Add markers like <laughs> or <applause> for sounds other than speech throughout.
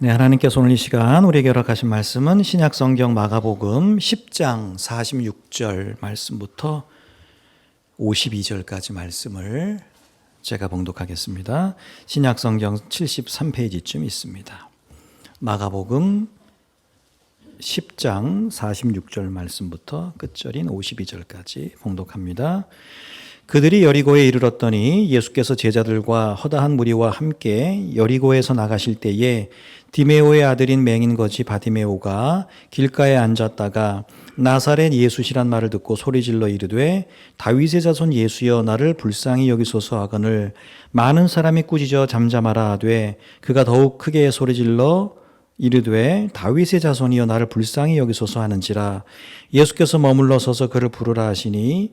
네, 하나님께서 오늘 이 시간 우리에게 허락하신 말씀은 신약 성경 마가복음 10장 46절 말씀부터 52절까지 말씀을 제가 봉독하겠습니다. 신약 성경 73페이지쯤 있습니다. 마가복음 10장 46절 말씀부터 끝절인 52절까지 봉독합니다. 그들이 여리고에 이르렀더니 예수께서 제자들과 허다한 무리와 함께 여리고에서 나가실 때에 디메오의 아들인 맹인 거지 바디메오가 길가에 앉았다가 나사렛 예수시란 말을 듣고 소리질러 이르되 다윗의 자손 예수여 나를 불쌍히 여기소서 하거늘 많은 사람이 꾸짖어 잠잠하라 하되 그가 더욱 크게 소리질러 이르되 다윗의 자손이여 나를 불쌍히 여기소서 하는지라. 예수께서 머물러 서서 그를 부르라 하시니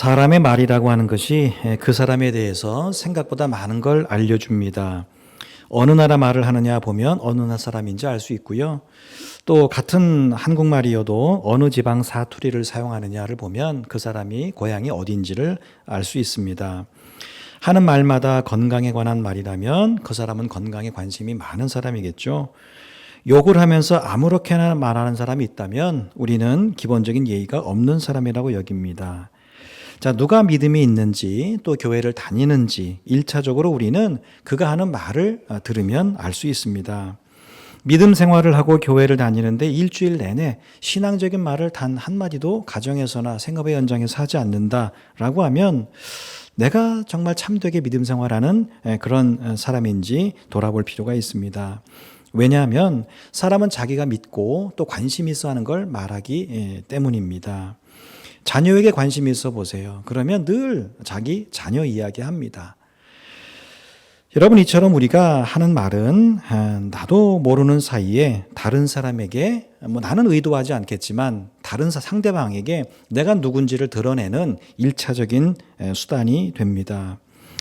사람의 말이라고 하는 것이 그 사람에 대해서 생각보다 많은 걸 알려줍니다. 어느 나라 말을 하느냐 보면 어느 나라 사람인지 알 수 있고요. 또 같은 한국말이어도 어느 지방 사투리를 사용하느냐를 보면 그 사람이 고향이 어딘지를 알 수 있습니다. 하는 말마다 건강에 관한 말이라면 그 사람은 건강에 관심이 많은 사람이겠죠. 욕을 하면서 아무렇게나 말하는 사람이 있다면 우리는 기본적인 예의가 없는 사람이라고 여깁니다. 자, 누가 믿음이 있는지 또 교회를 다니는지 1차적으로 우리는 그가 하는 말을 어, 들으면 알 수 있습니다. 믿음 생활을 하고 교회를 다니는데 일주일 내내 신앙적인 말을 단 한마디도 가정에서나 생업의 현장에서 하지 않는다라고 하면 내가 정말 참되게 믿음 생활하는 그런 어, 사람인지 돌아볼 필요가 있습니다. 왜냐하면 사람은 자기가 믿고 또 관심 있어 하는 걸 말하기 때문입니다. 자녀에게 관심이 있어 보세요. 그러면 늘 자기 자녀 이야기 합니다. 여러분, 이처럼 우리가 하는 말은 아, 나도 모르는 사이에 다른 사람에게 뭐 나는 의도하지 않겠지만 다른 상대방에게 내가 누군지를 드러내는 일차적인 수단이 됩니다.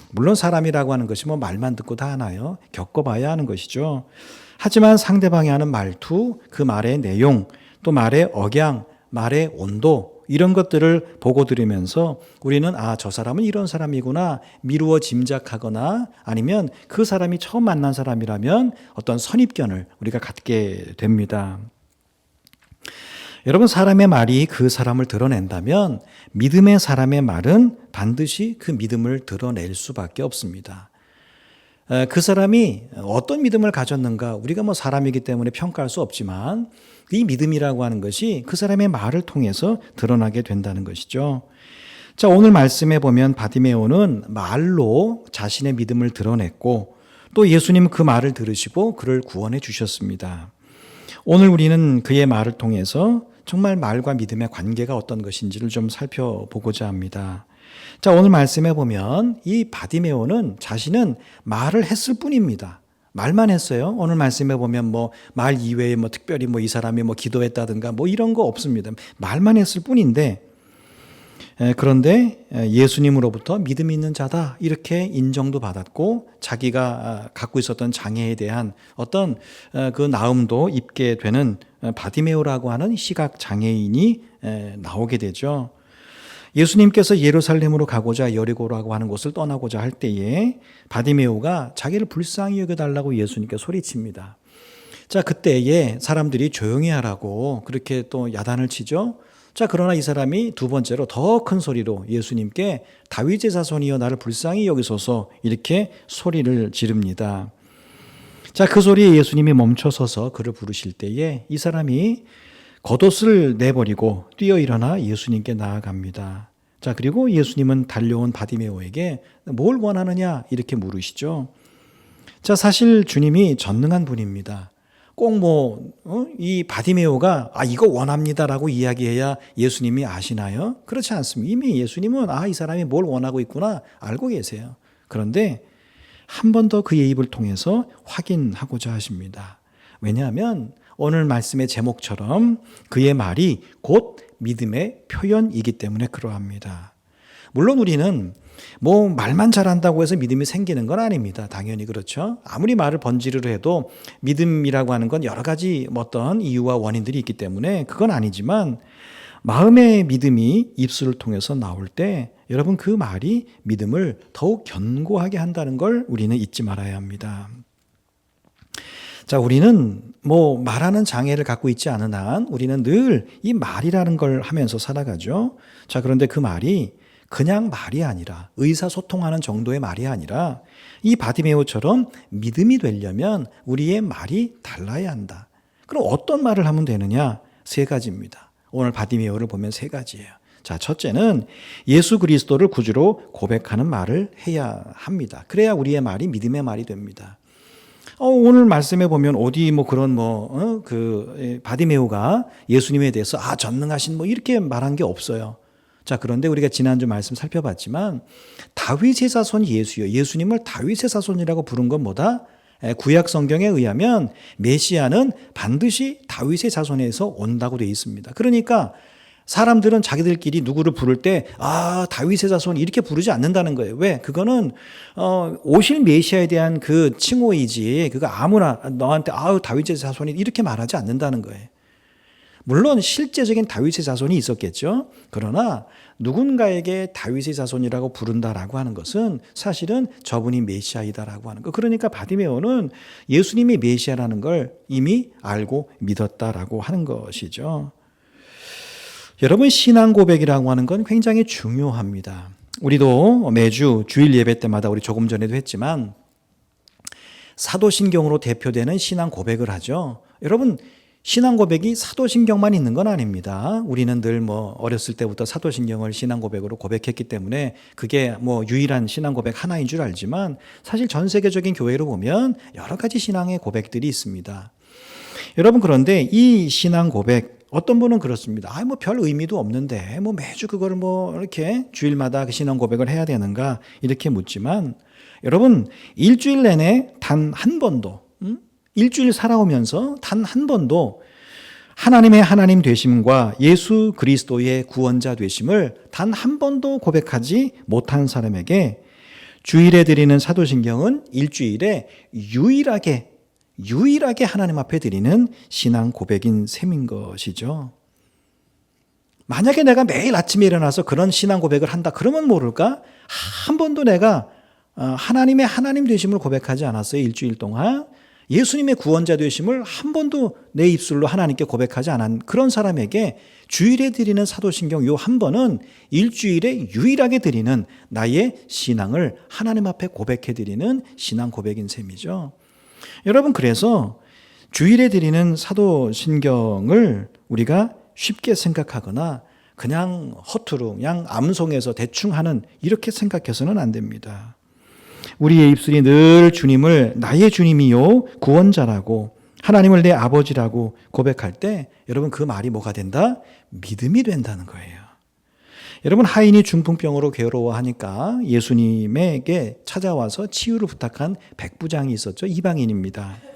물론 사람이라고 하는 것이 뭐 말만 듣고 다 하나요? 겪어봐야 하는 것이죠. 하지만 상대방이 하는 말투, 그 말의 내용, 또 말의 억양, 말의 온도, 이런 것들을 보고 들으면서 우리는 아, 저 사람은 이런 사람이구나 미루어 짐작하거나 아니면 그 사람이 처음 만난 사람이라면 어떤 선입견을 우리가 갖게 됩니다. 여러분, 사람의 말이 그 사람을 드러낸다면 믿음의 사람의 말은 반드시 그 믿음을 드러낼 수밖에 없습니다. 그 사람이 어떤 믿음을 가졌는가 우리가 뭐 사람이기 때문에 평가할 수 없지만 이 믿음이라고 하는 것이 그 사람의 말을 통해서 드러나게 된다는 것이죠. 자, 오늘 말씀에 보면 바디메오는 말로 자신의 믿음을 드러냈고 또 예수님 그 말을 들으시고 그를 구원해 주셨습니다. 오늘 우리는 그의 말을 통해서 정말 말과 믿음의 관계가 어떤 것인지를 좀 살펴보고자 합니다. 자, 오늘 말씀해 보면 이 바디메오는 자신은 말을 했을 뿐입니다. 말만 했어요. 오늘 말씀해 보면 뭐 말 이외에 뭐 특별히 뭐 이 사람이 뭐 기도했다든가 뭐 이런 거 없습니다. 말만 했을 뿐인데 그런데 예수님으로부터 믿음 있는 자다 이렇게 인정도 받았고 자기가 아, 갖고 있었던 장애에 대한 어떤 그 나음도 입게 되는 바디메오라고 하는 시각 장애인이 나오게 되죠. 예수님께서 예루살렘으로 가고자 여리고라고 하는 곳을 떠나고자 할 때에 바디메오가 자기를 불쌍히 여겨달라고 예수님께 소리칩니다. 자, 그때에 사람들이 조용히 하라고 그렇게 또 야단을 치죠. 자, 그러나 이 사람이 두 번째로 더 큰 소리로 예수님께 다윗의 자손이여 나를 불쌍히 여기소서 이렇게 소리를 지릅니다. 자, 그 소리에 예수님이 멈춰서서 그를 부르실 때에 이 사람이 겉옷을 내버리고 뛰어 일어나 예수님께 나아갑니다. 자, 그리고 예수님은 달려온 바디메오에게 뭘 원하느냐 이렇게 물으시죠. 자, 사실 주님이 전능한 분입니다. 꼭 뭐, 어? 이 바디메오가, 아, 이거 원합니다라고 이야기해야 예수님이 아시나요? 그렇지 않습니다. 이미 예수님은, 아, 이 사람이 뭘 원하고 있구나 알고 계세요. 그런데 한 번 더 그의 입을 통해서 확인하고자 하십니다. 왜냐하면 오늘 말씀의 제목처럼 그의 말이 곧 믿음의 표현이기 때문에 그러합니다. 물론 우리는 뭐 말만 잘한다고 해서 믿음이 생기는 건 아닙니다. 당연히 그렇죠. 아무리 말을 번지르르 해도 믿음이라고 하는 건 여러 가지 어떤 이유와 원인들이 있기 때문에 그건 아니지만 마음의 믿음이 입술을 통해서 나올 때 여러분 그 말이 믿음을 더욱 견고하게 한다는 걸 우리는 잊지 말아야 합니다. 자, 우리는 뭐 말하는 장애를 갖고 있지 않은 한 우리는 늘 이 말이라는 걸 하면서 살아가죠. 자, 그런데 그 말이 그냥 말이 아니라 의사소통하는 정도의 말이 아니라 이 바디메오처럼 믿음이 되려면 우리의 말이 달라야 한다. 그럼 어떤 말을 하면 되느냐? 세 가지입니다. 오늘 바디메오를 보면 세 가지예요. 자, 첫째는 예수 그리스도를 구주로 고백하는 말을 해야 합니다. 그래야 우리의 말이 믿음의 말이 됩니다. 어, 오늘 말씀에 보면 어디 뭐 그런 뭐그 바디메오가 예수님에 대해서 아 전능하신 뭐 이렇게 말한 게 없어요. 자 그런데 우리가 지난주 말씀 살펴봤지만 다윗의 자손 예수요 예수님을 다윗의 자손이라고 부른 건 뭐다? 에, 구약 성경에 의하면 메시아는 반드시 다윗의 자손에서 온다고 되어 있습니다. 그러니까 사람들은 자기들끼리 누구를 부를 때, 아, 다윗의 자손 이렇게 부르지 않는다는 거예요. 왜? 그거는, 어, 오실 메시아에 대한 그 칭호이지, 그거 아무나 너한테, 아우, 다윗의 자손이 이렇게 말하지 않는다는 거예요. 물론 실제적인 다윗의 자손이 있었겠죠. 그러나 누군가에게 다윗의 자손이라고 부른다라고 하는 것은 사실은 저분이 메시아이다라고 하는 거. 그러니까 바디메오는 예수님이 메시아라는 걸 이미 알고 믿었다라고 하는 것이죠. 여러분 신앙 고백이라고 하는 건 굉장히 중요합니다. 우리도 매주 주일 예배 때마다 우리 조금 전에도 했지만 사도신경으로 대표되는 신앙 고백을 하죠. 여러분 신앙 고백이 사도신경만 있는 건 아닙니다. 우리는 늘 뭐 어렸을 때부터 사도신경을 신앙 고백으로 고백했기 때문에 그게 뭐 유일한 신앙 고백 하나인 줄 알지만 사실 전 세계적인 교회로 보면 여러 가지 신앙의 고백들이 있습니다. 여러분 그런데 이 신앙 고백 어떤 분은 그렇습니다. 아, 뭐 별 의미도 없는데 뭐 매주 그거를 뭐 이렇게 주일마다 그 신앙 고백을 해야 되는가 이렇게 묻지만 여러분 일주일 내내 단 한 번도 음? 일주일 살아오면서 단 한 번도 하나님의 하나님 되심과 예수 그리스도의 구원자 되심을 단 한 번도 고백하지 못한 사람에게 주일에 드리는 사도신경은 일주일에 유일하게 유일하게 하나님 앞에 드리는 신앙 고백인 셈인 것이죠. 만약에 내가 매일 아침에 일어나서 그런 신앙 고백을 한다 그러면 모를까? 한 번도 내가 어, 하나님의 하나님 되심을 고백하지 않았어요. 일주일 동안. 예수님의 구원자 되심을 한 번도 내 입술로 하나님께 고백하지 않은 그런 사람에게 주일에 드리는 사도신경 요 한 번은 일주일에 유일하게 드리는 나의 신앙을 하나님 앞에 고백해 드리는 신앙 고백인 셈이죠. 여러분 그래서 주일에 드리는 사도신경을 우리가 쉽게 생각하거나 그냥 허투루 그냥 암송해서 대충 하는 이렇게 생각해서는 안 됩니다. 우리의 입술이 늘 주님을 나의 주님이요 구원자라고 하나님을 내 아버지라고 고백할 때 여러분 그 말이 뭐가 된다? 믿음이 된다는 거예요. 여러분 하인이 중풍병으로 괴로워하니까 예수님에게 찾아와서 치유를 부탁한 백부장이 있었죠. 이방인입니다.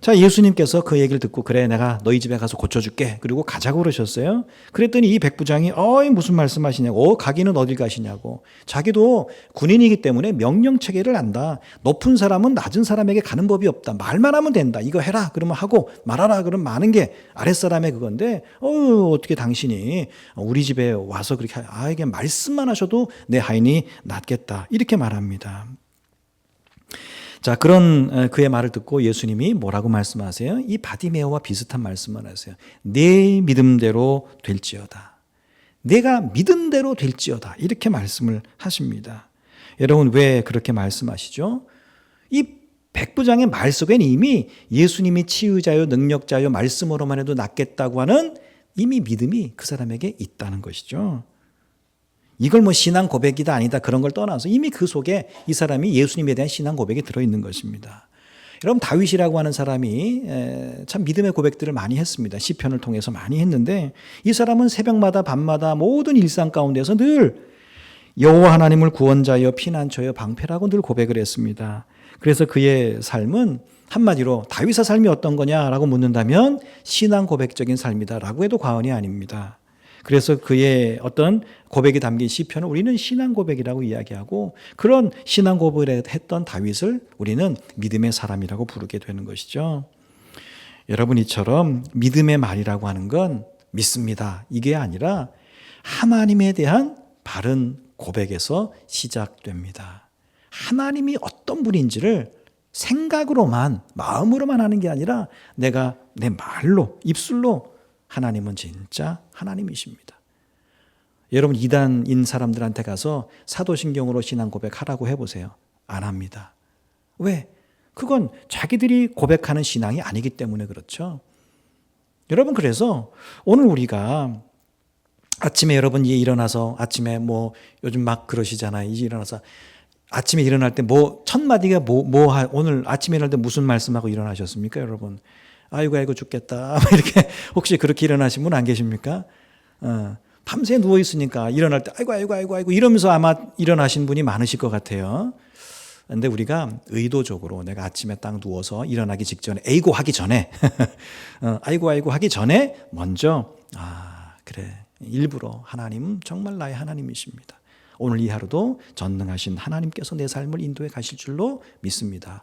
자, 예수님께서 그 얘기를 듣고 그래 내가 너희 집에 가서 고쳐줄게. 그리고 가자고 그러셨어요. 그랬더니 이 백부장이 어이 무슨 말씀하시냐고. 어, 가기는 어딜 가시냐고. 자기도 군인이기 때문에 명령 체계를 안다. 높은 사람은 낮은 사람에게 가는 법이 없다. 말만 하면 된다. 이거 해라. 그러면 하고 말하라. 그러면 많은 게 아랫사람의 그건데 어 어떻게 당신이 우리 집에 와서 그렇게 아 이게 말씀만 하셔도 내 하인이 낫겠다. 이렇게 말합니다. 자, 그런 그의 말을 듣고 예수님이 뭐라고 말씀하세요? 이 바디메오와 비슷한 말씀을 하세요. 내 믿음대로 될지어다. 내가 믿음대로 될지어다. 이렇게 말씀을 하십니다. 여러분 왜 그렇게 말씀하시죠? 이 백부장의 말 속엔 이미 예수님이 치유자요 능력자요 말씀으로만 해도 낫겠다고 하는 이미 믿음이 그 사람에게 있다는 것이죠. 이걸 뭐 신앙 고백이다 아니다 그런 걸 떠나서 이미 그 속에 이 사람이 예수님에 대한 신앙 고백이 들어있는 것입니다. 여러분 다윗이라고 하는 사람이 참 믿음의 고백들을 많이 했습니다. 시편을 통해서 많이 했는데 이 사람은 새벽마다 밤마다 모든 일상 가운데서 늘 여호와 하나님을 구원자여 피난처여 방패라고 늘 고백을 했습니다. 그래서 그의 삶은 한마디로 다윗의 삶이 어떤 거냐라고 묻는다면 신앙 고백적인 삶이다라고 해도 과언이 아닙니다. 그래서 그의 어떤 고백이 담긴 시편을 우리는 신앙 고백이라고 이야기하고 그런 신앙 고백을 했던 다윗을 우리는 믿음의 사람이라고 부르게 되는 것이죠. 여러분 이처럼 믿음의 말이라고 하는 건 믿습니다. 이게 아니라 하나님에 대한 바른 고백에서 시작됩니다. 하나님이 어떤 분인지를 생각으로만, 마음으로만 하는 게 아니라 내가 내 말로, 입술로 하나님은 진짜 하나님이십니다. 여러분, 이단인 사람들한테 가서 사도신경으로 신앙 고백하라고 해보세요. 안 합니다. 왜? 그건 자기들이 고백하는 신앙이 아니기 때문에 그렇죠. 여러분, 그래서 오늘 우리가 아침에 여러분 이 일어나서 아침에 뭐 요즘 막 그러시잖아요. 이제 일어나서 아침에 일어날 때 뭐 첫 마디가 뭐, 뭐 하, 오늘 아침에 일어날 때 무슨 말씀하고 일어나셨습니까, 여러분? 아이고 아이고 죽겠다. <laughs> 이렇게 혹시 그렇게 일어나신 분 안 계십니까? 어, 밤새 누워 있으니까 일어날 때 아이고 아이고 아이고 아이고 이러면서 아마 일어나신 분이 많으실 것 같아요. 근데 우리가 의도적으로 내가 아침에 딱 누워서 일어나기 직전에 에이고 하기 전에 <laughs> 어, 아이고 아이고 하기 전에 먼저 아 그래 일부러 하나님 정말 나의 하나님이십니다. 오늘 이 하루도 전능하신 하나님께서 내 삶을 인도해 가실 줄로 믿습니다.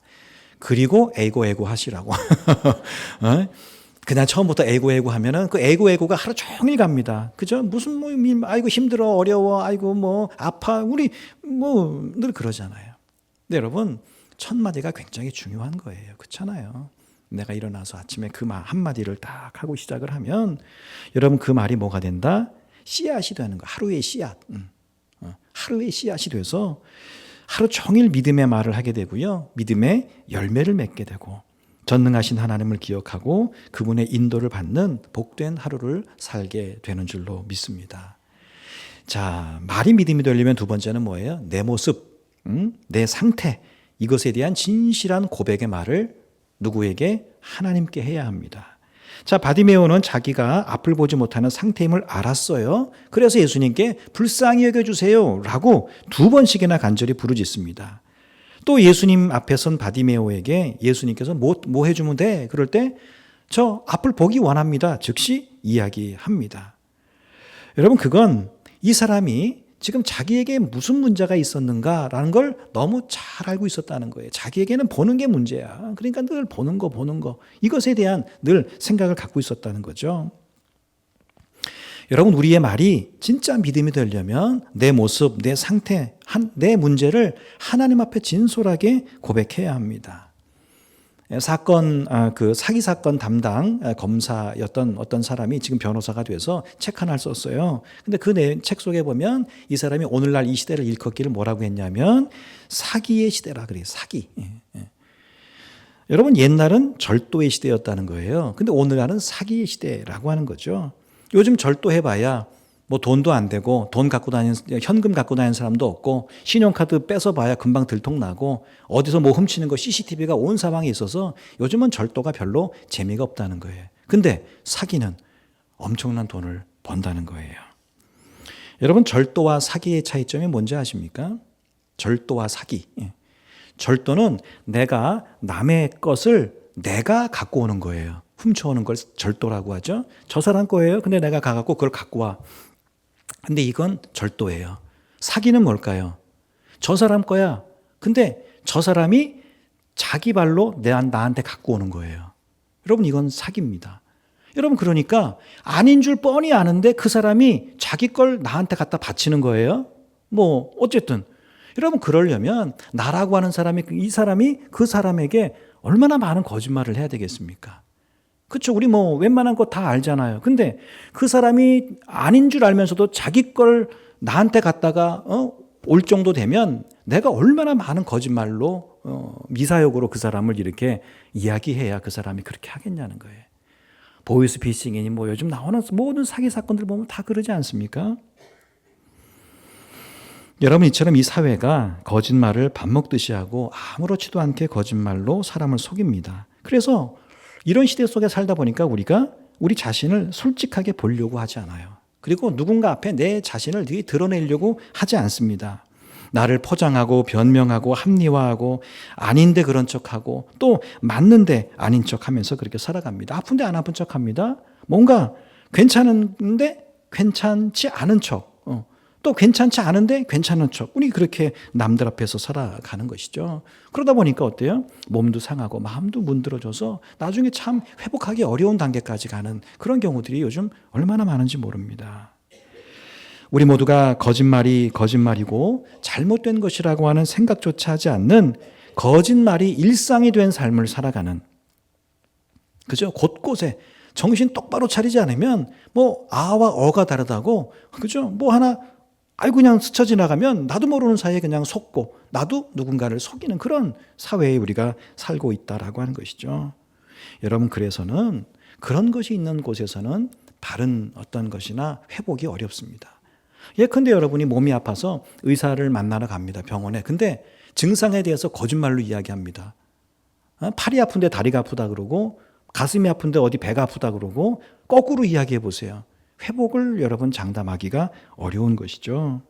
그리고 에고 에고 하시라고. <laughs> 어? 그냥 처음부터 에고 에고 하면은 그 에고 에고가 하루 종일 갑니다. 그죠? 무슨 뭐 아이고 힘들어 어려워 아이고 뭐 아파 우리 뭐 늘 그러잖아요. 근데 여러분 첫 마디가 굉장히 중요한 거예요. 그렇잖아요. 내가 일어나서 아침에 그말 한마디를 딱 하고 시작을 하면 여러분 그 말이 뭐가 된다? 씨앗이 되는 거. 하루의 씨앗. 음. 어, 하루의 씨앗이 돼서 하루 종일 믿음의 말을 하게 되고요. 믿음의 열매를 맺게 되고 전능하신 하나님을 기억하고 그분의 인도를 받는 복된 하루를 살게 되는 줄로 믿습니다. 자, 말이 믿음이 되려면 두 번째는 뭐예요? 내 모습, 음? 내 상태, 이것에 대한 진실한 고백의 말을 누구에게? 하나님께 해야 합니다. 자, 바디메오는 자기가 앞을 보지 못하는 상태임을 알았어요. 그래서 예수님께 불쌍히 여겨주세요. 라고 두 번씩이나 간절히 부르짖습니다. 또 예수님 앞에 선 바디메오에게 예수님께서 뭐, 뭐 해주면 돼? 그럴 때 저 앞을 보기 원합니다. 즉시 이야기합니다. 여러분, 그건 이 사람이 지금 자기에게 무슨 문제가 있었는가라는 걸 너무 잘 알고 있었다는 거예요. 자기에게는 보는 게 문제야. 그러니까 늘 보는 거, 보는 거. 이것에 대한 늘 생각을 갖고 있었다는 거죠. 여러분, 우리의 말이 진짜 믿음이 되려면 내 모습, 내 상태, 한, 내 문제를 하나님 앞에 진솔하게 고백해야 합니다. 사건 아, 그 사기 사건 담당 검사였던 어떤 사람이 지금 변호사가 돼서 책 하나를 썼어요. 근데 그 책 속에 보면 이 사람이 오늘날 이 시대를 일컫기를 뭐라고 했냐면 사기의 시대라 그래요. 사기. 예, 예. 여러분 옛날은 절도의 시대였다는 거예요. 근데 오늘날은 사기의 시대라고 하는 거죠. 요즘 절도해봐야 뭐 돈도 안 되고 돈 갖고 다니는 현금 갖고 다니는 사람도 없고 신용카드 뺏어봐야 금방 들통나고 어디서 뭐 훔치는 거 CCTV가 온 사방에 있어서 요즘은 절도가 별로 재미가 없다는 거예요. 근데 사기는 엄청난 돈을 번다는 거예요. 여러분 절도와 사기의 차이점이 뭔지 아십니까? 절도와 사기. 예. 절도는 내가 남의 것을 내가 갖고 오는 거예요. 훔쳐오는 걸 절도라고 하죠. 저 사람 거예요. 근데 내가 가갖고 그걸 갖고 와. 근데 이건 절도예요. 사기는 뭘까요? 저 사람 거야. 근데 저 사람이 자기 발로 내 나한테 갖고 오는 거예요. 여러분 이건 사기입니다. 여러분 그러니까 아닌 줄 뻔히 아는데 그 사람이 자기 걸 나한테 갖다 바치는 거예요. 뭐 어쨌든 여러분 그러려면 나라고 하는 사람이 이 사람이 그 사람에게 얼마나 많은 거짓말을 해야 되겠습니까? 그렇죠. 우리 뭐 웬만한 거 다 알잖아요. 근데 그 사람이 아닌 줄 알면서도 자기 걸 나한테 갖다가 어? 올 정도 되면 내가 얼마나 많은 거짓말로 어, 미사역으로 그 사람을 이렇게 이야기해야 그 사람이 그렇게 하겠냐는 거예요. 보이스 피싱이니 뭐 요즘 나오는 모든 사기 사건들 보면 다 그러지 않습니까? 여러분 이처럼 이 사회가 거짓말을 밥 먹듯이 하고 아무렇지도 않게 거짓말로 사람을 속입니다. 그래서 이런 시대 속에 살다 보니까 우리가 우리 자신을 솔직하게 보려고 하지 않아요. 그리고 누군가 앞에 내 자신을 드러내려고 하지 않습니다. 나를 포장하고 변명하고 합리화하고 아닌데 그런 척하고 또 맞는데 아닌 척하면서 그렇게 살아갑니다. 아픈데 안 아픈 척합니다. 뭔가 괜찮은데 괜찮지 않은 척. 어. 또 괜찮지 않은데 괜찮은 척. 우리 그렇게 남들 앞에서 살아가는 것이죠. 그러다 보니까 어때요? 몸도 상하고 마음도 문드러져서 나중에 참 회복하기 어려운 단계까지 가는 그런 경우들이 요즘 얼마나 많은지 모릅니다. 우리 모두가 거짓말이 거짓말이고 잘못된 것이라고 하는 생각조차 하지 않는 거짓말이 일상이 된 삶을 살아가는 그죠? 곳곳에 정신 똑바로 차리지 않으면 뭐 아와 어가 다르다고 그죠? 뭐 하나 아이고 그냥 스쳐 지나가면 나도 모르는 사이에 그냥 속고 나도 누군가를 속이는 그런 사회에 우리가 살고 있다라고 하는 것이죠. 여러분 그래서는 그런 것이 있는 곳에서는 바른 어떤 것이나 회복이 어렵습니다. 예컨대 여러분이 몸이 아파서 의사를 만나러 갑니다. 병원에. 근데 증상에 대해서 거짓말로 이야기합니다. 어? 팔이 아픈데 다리가 아프다 그러고 가슴이 아픈데 어디 배가 아프다 그러고 거꾸로 이야기해 보세요. 회복을 여러분 장담하기가 어려운 것이죠.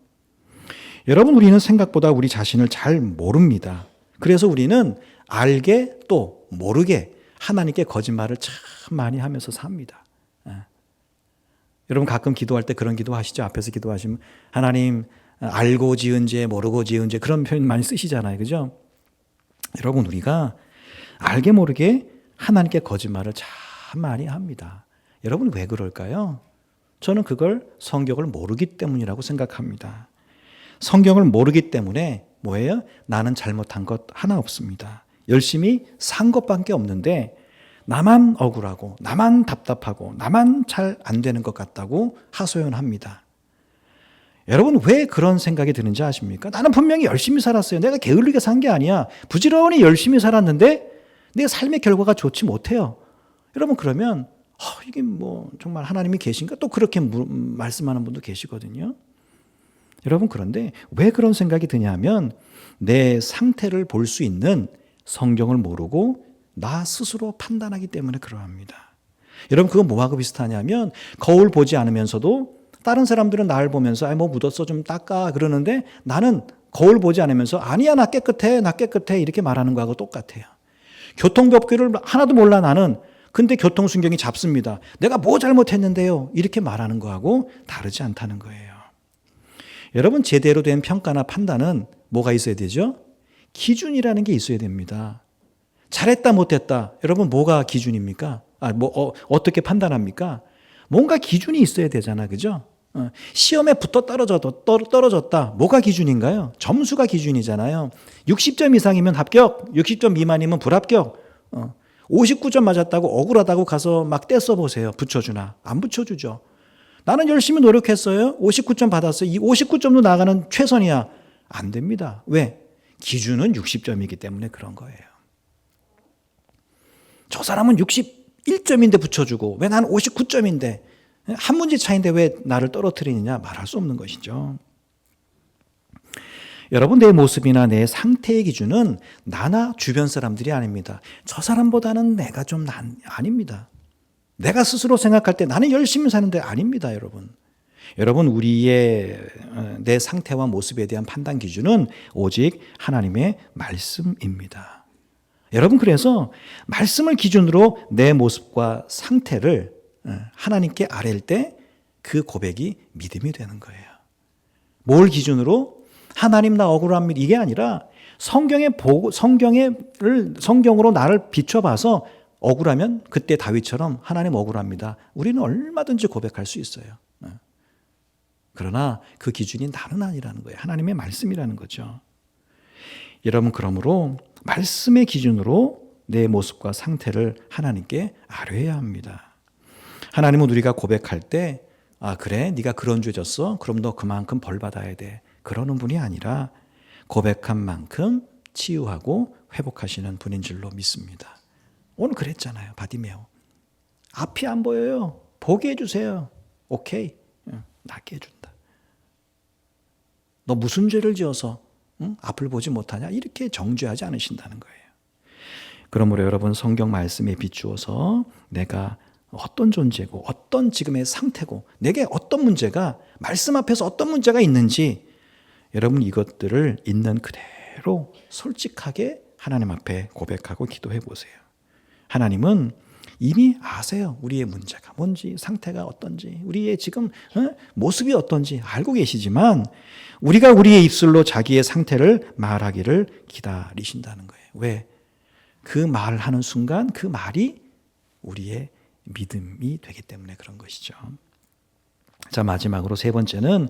여러분 우리는 생각보다 우리 자신을 잘 모릅니다. 그래서 우리는 알게 또 모르게 하나님께 거짓말을 참 많이 하면서 삽니다. 예. 여러분 가끔 기도할 때 그런 기도 하시죠? 앞에서 기도하시면 하나님 알고 지은 죄 모르고 지은 죄 그런 표현 많이 쓰시잖아요. 그죠? 여러분 우리가 알게 모르게 하나님께 거짓말을 참 많이 합니다. 여러분 왜 그럴까요? 저는 그걸 성경을 모르기 때문이라고 생각합니다. 성경을 모르기 때문에 뭐예요? 나는 잘못한 것 하나 없습니다. 열심히 산 것밖에 없는데 나만 억울하고 나만 답답하고 나만 잘 안 되는 것 같다고 하소연합니다. 여러분 왜 그런 생각이 드는지 아십니까? 나는 분명히 열심히 살았어요. 내가 게을르게 산 게 아니야. 부지런히 열심히 살았는데 내 삶의 결과가 좋지 못해요. 여러분 그러면 어, 이게 뭐 정말 하나님이 계신가? 또 그렇게 무, 말씀하는 분도 계시거든요. 여러분 그런데 왜 그런 생각이 드냐면 내 상태를 볼 수 있는 성경을 모르고 나 스스로 판단하기 때문에 그러합니다. 여러분 그건 뭐하고 비슷하냐면 거울 보지 않으면서도 다른 사람들은 나를 보면서 아뭐 묻었어 좀 닦아 그러는데 나는 거울 보지 않으면서 아니야 나 깨끗해 나 깨끗해 이렇게 말하는 거하고 똑같아요. 교통법규를 하나도 몰라 나는 근데 교통순경이 잡습니다. 내가 뭐 잘못했는데요? 이렇게 말하는 거하고 다르지 않다는 거예요. 여러분, 제대로 된 평가나 판단은 뭐가 있어야 되죠? 기준이라는 게 있어야 됩니다. 잘했다, 못했다. 여러분, 뭐가 기준입니까? 아, 뭐, 어, 떻게 판단합니까? 뭔가 기준이 있어야 되잖아. 그죠? 어, 시험에 붙어 떨어졌다, 떨어졌다. 뭐가 기준인가요? 점수가 기준이잖아요. 60점 이상이면 합격, 60점 미만이면 불합격. 어, 59점 맞았다고 억울하다고 가서 막 떼써 보세요. 붙여주나. 안 붙여주죠. 나는 열심히 노력했어요. 59점 받았어요. 이 59점도 나가는 최선이야. 안 됩니다. 왜? 기준은 60점이기 때문에 그런 거예요. 저 사람은 61점인데 붙여주고 왜 나는 59점인데 한 문제 차인데 왜 나를 떨어뜨리느냐 말할 수 없는 것이죠. 여러분 내 모습이나 내 상태의 기준은 나나 주변 사람들이 아닙니다. 저 사람보다는 내가 좀 난, 아닙니다. 내가 스스로 생각할 때 나는 열심히 사는데 아닙니다, 여러분. 여러분 우리의 어, 내 상태와 모습에 대한 판단 기준은 오직 하나님의 말씀입니다. 여러분 그래서 말씀을 기준으로 내 모습과 상태를 어, 하나님께 아랠 때 그 고백이 믿음이 되는 거예요. 뭘 기준으로 하나님 나 억울합니다. 이게 아니라 성경에 보고 성경에를 성경으로 나를 비춰봐서 억울하면 그때 다윗처럼 하나님 억울합니다. 우리는 얼마든지 고백할 수 있어요. 네. 그러나 그 기준이 나는 아니라는 거예요. 하나님의 말씀이라는 거죠. 여러분 그러므로 말씀의 기준으로 내 모습과 상태를 하나님께 아뢰야 합니다. 하나님은 우리가 고백할 때 아, 그래? 네가 그런 죄 졌어? 그럼 너 그만큼 벌 받아야 돼. 그러는 분이 아니라 고백한 만큼 치유하고 회복하시는 분인 줄로 믿습니다. 오늘 그랬잖아요. 바디메오. 앞이 안 보여요. 보게 해주세요. 오케이. 응, 낫게 해준다. 너 무슨 죄를 지어서 응? 앞을 보지 못하냐? 이렇게 정죄하지 않으신다는 거예요. 그러므로 여러분 성경 말씀에 비추어서 내가 어떤 존재고 어떤 지금의 상태고 내게 어떤 문제가 말씀 앞에서 어떤 문제가 있는지 여러분 이것들을 있는 그대로 솔직하게 하나님 앞에 고백하고 기도해 보세요. 하나님은 이미 아세요. 우리의 문제가 뭔지, 상태가 어떤지, 우리의 지금 어? 모습이 어떤지 알고 계시지만 우리가 우리의 입술로 자기의 상태를 말하기를 기다리신다는 거예요. 왜? 그 말하는 순간 그 말이 우리의 믿음이 되기 때문에 그런 것이죠. 자, 마지막으로 세 번째는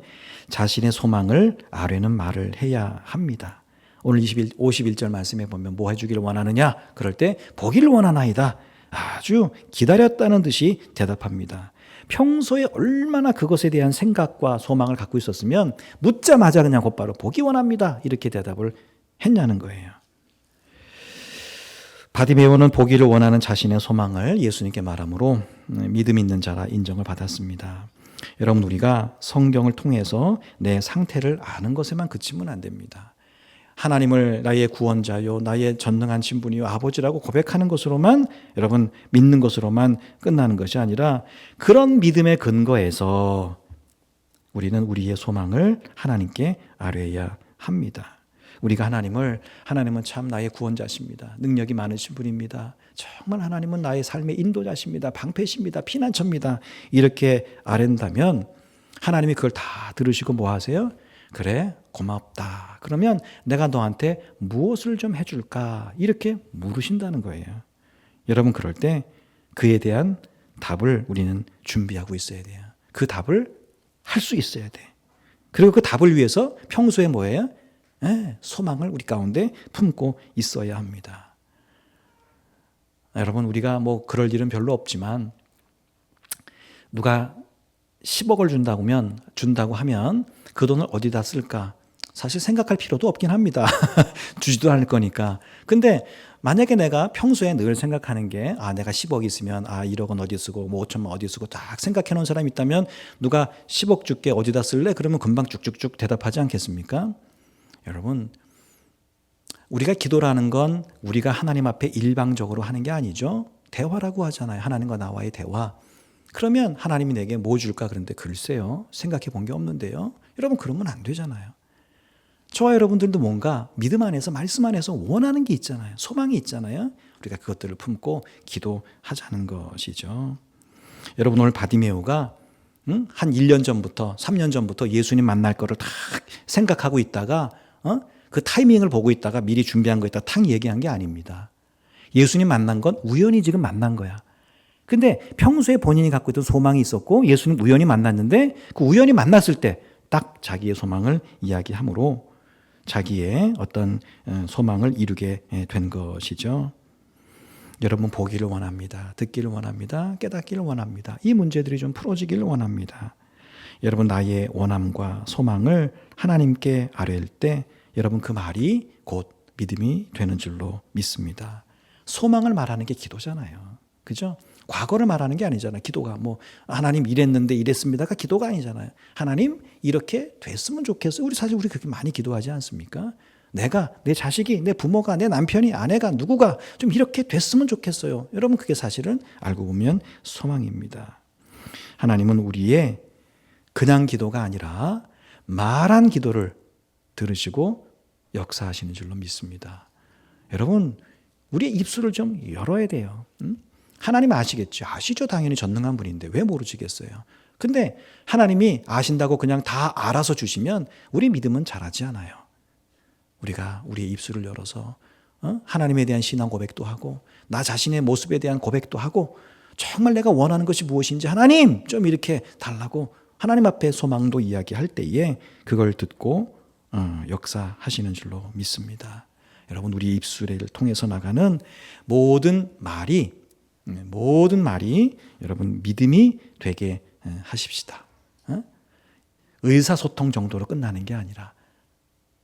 자신의 소망을 아뢰는 말을 해야 합니다. 오늘 21, 51절 말씀에 보면 뭐 해주기를 원하느냐? 그럴 때 보기를 원하나이다. 아주 기다렸다는 듯이 대답합니다. 평소에 얼마나 그것에 대한 생각과 소망을 갖고 있었으면 묻자마자 그냥 곧바로 보기 원합니다. 이렇게 대답을 했냐는 거예요. 바디메오는 보기를 원하는 자신의 소망을 예수님께 말함으로 믿음 있는 자라 인정을 받았습니다. 여러분 우리가 성경을 통해서 내 상태를 아는 것에만 그치면 안 됩니다. 하나님을 나의 구원자요, 나의 전능한 신분이요, 아버지라고 고백하는 것으로만 여러분 믿는 것으로만 끝나는 것이 아니라 그런 믿음의 근거에서 우리는 우리의 소망을 하나님께 아뢰야 합니다. 우리가 하나님을 하나님은 참 나의 구원자십니다. 능력이 많으신 분입니다. 정말 하나님은 나의 삶의 인도자십니다. 방패십니다. 피난처입니다. 이렇게 아랜다면 하나님이 그걸 다 들으시고 뭐 하세요? 그래, 고맙다. 그러면 내가 너한테 무엇을 좀 해줄까? 이렇게 물으신다는 거예요. 여러분, 그럴 때 그에 대한 답을 우리는 준비하고 있어야 돼요. 그 답을 할 수 있어야 돼. 그리고 그 답을 위해서 평소에 뭐예요? 네, 소망을 우리 가운데 품고 있어야 합니다. 여러분, 우리가 뭐 그럴 일은 별로 없지만 누가 10억을 준다고 하면, 준다고 하면 그 돈을 어디다 쓸까? 사실 생각할 필요도 없긴 합니다. <laughs> 주지도 않을 거니까. 근데 만약에 내가 평소에 늘 생각하는 게, 아, 내가 10억 있으면, 아, 1억은 어디 쓰고, 뭐 5천만 어디 쓰고, 딱 생각해 놓은 사람이 있다면, 누가 10억 줄게 어디다 쓸래? 그러면 금방 쭉쭉쭉 대답하지 않겠습니까? 여러분, 우리가 기도라는 건 우리가 하나님 앞에 일방적으로 하는 게 아니죠. 대화라고 하잖아요. 하나님과 나와의 대화. 그러면 하나님이 내게 뭐 줄까? 그런데 글쎄요. 생각해 본 게 없는데요. 여러분, 그러면 안 되잖아요. 저와 여러분들도 뭔가 믿음 안에서, 말씀 안에서 원하는 게 있잖아요. 소망이 있잖아요. 우리가 그것들을 품고 기도하자는 것이죠. 여러분, 오늘 바디메오가 응? 한 1년 전부터, 3년 전부터 예수님 만날 거를 다 생각하고 있다가 어? 그 타이밍을 보고 있다가 미리 준비한 거 있다 탁 얘기한 게 아닙니다. 예수님 만난 건 우연히 지금 만난 거야. 근데 평소에 본인이 갖고 있던 소망이 있었고 예수님 우연히 만났는데 그 우연히 만났을 때 딱 자기의 소망을 이야기함으로 자기의 어떤 어, 소망을 이루게 된 것이죠. 여러분 보기를 원합니다. 듣기를 원합니다. 깨닫기를 원합니다. 이 문제들이 좀 풀어지기를 원합니다. 여러분 나의 원함과 소망을 하나님께 아뢰일 때 여러분 그 말이 곧 믿음이 되는 줄로 믿습니다. 소망을 말하는 게 기도잖아요. 그죠? 과거를 말하는 게 아니잖아요. 기도가 뭐 하나님 이랬는데 이랬습니다가 기도가 아니잖아요. 하나님 이렇게 됐으면 좋겠어요. 우리 사실 우리 그렇게 많이 기도하지 않습니까? 내가 내 자식이 내 부모가 내 남편이 아내가 누구가 좀 이렇게 됐으면 좋겠어요. 여러분 그게 사실은 알고 보면 소망입니다. 하나님은 우리의 그냥 기도가 아니라 말한 기도를 들으시고 역사하시는 줄로 믿습니다. 여러분, 우리의 입술을 좀 열어야 돼요. 응? 하나님 아시겠죠? 아시죠? 당연히 전능한 분인데 왜 모르시겠어요? 근데 하나님이 아신다고 그냥 다 알아서 주시면 우리 믿음은 잘하지 않아요. 우리가 우리의 입술을 열어서 어? 하나님에 대한 신앙 고백도 하고 나 자신의 모습에 대한 고백도 하고 정말 내가 원하는 것이 무엇인지 하나님 좀 이렇게 달라고 하나님 앞에 소망도 이야기할 때에 그걸 듣고 어, 역사하시는 줄로 믿습니다. 여러분 우리 입술을 통해서 나가는 모든 말이 음, 모든 말이 여러분 믿음이 되게 어, 하십시다. 어? 의사소통 정도로 끝나는 게 아니라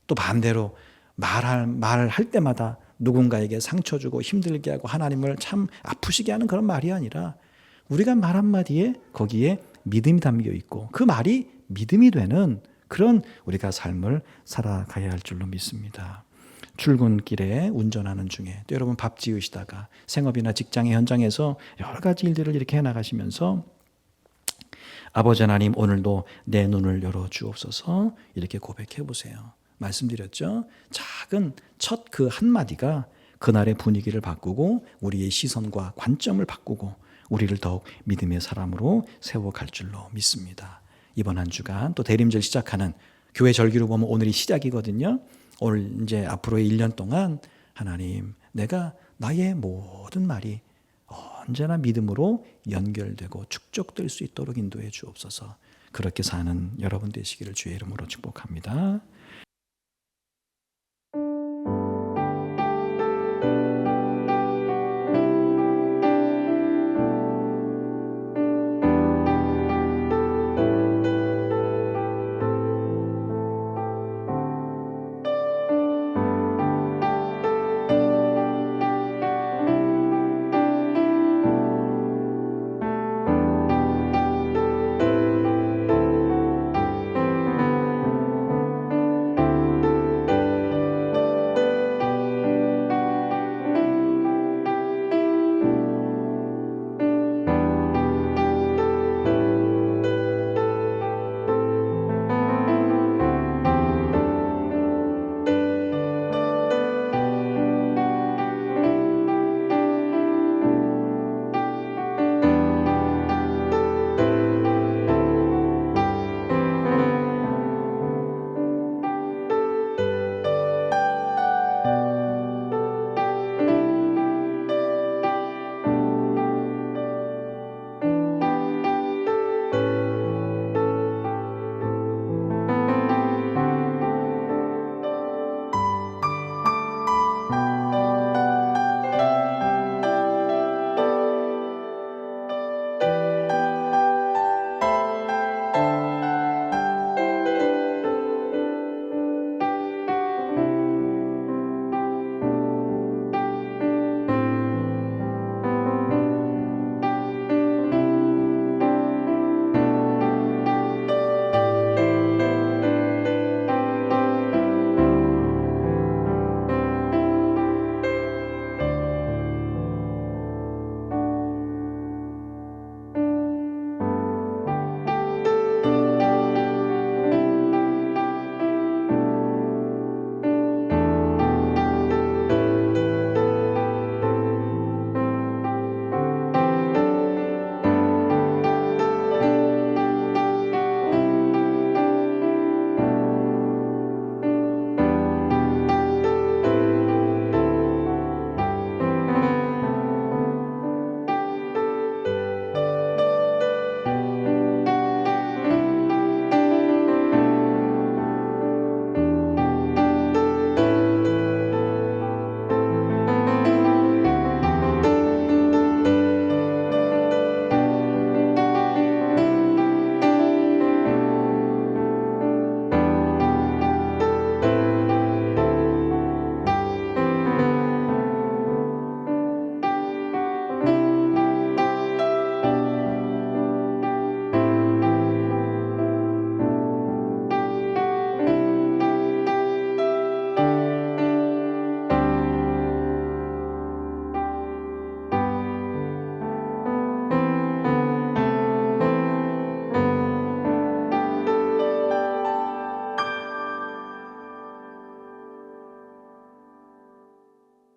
또 반대로 말할 말할 때마다 누군가에게 상처 주고 힘들게 하고 하나님을 참 아프시게 하는 그런 말이 아니라 우리가 말 한마디에 거기에 믿음이 담겨 있고 그 말이 믿음이 되는 그런 우리가 삶을 살아가야 할 줄로 믿습니다. 출근길에 운전하는 중에 또 여러분 밥 지으시다가 생업이나 직장의 현장에서 여러 가지 일들을 이렇게 해 나가시면서 아버지 하나님 오늘도 내 눈을 열어 주옵소서 이렇게 고백해 보세요. 말씀드렸죠. 작은 첫 그 한마디가 그날의 분위기를 바꾸고 우리의 시선과 관점을 바꾸고 우리를 더욱 믿음의 사람으로 세워갈 줄로 믿습니다. 이번 한 주간 또 대림절 시작하는 교회 절기로 보면 오늘이 시작이거든요. 오늘 이제 앞으로의 1년 동안 하나님 내가 나의 모든 말이 언제나 믿음으로 연결되고 축적될 수 있도록 인도해 주옵소서. 그렇게 사는 여러분 되시기를 주의 이름으로 축복합니다.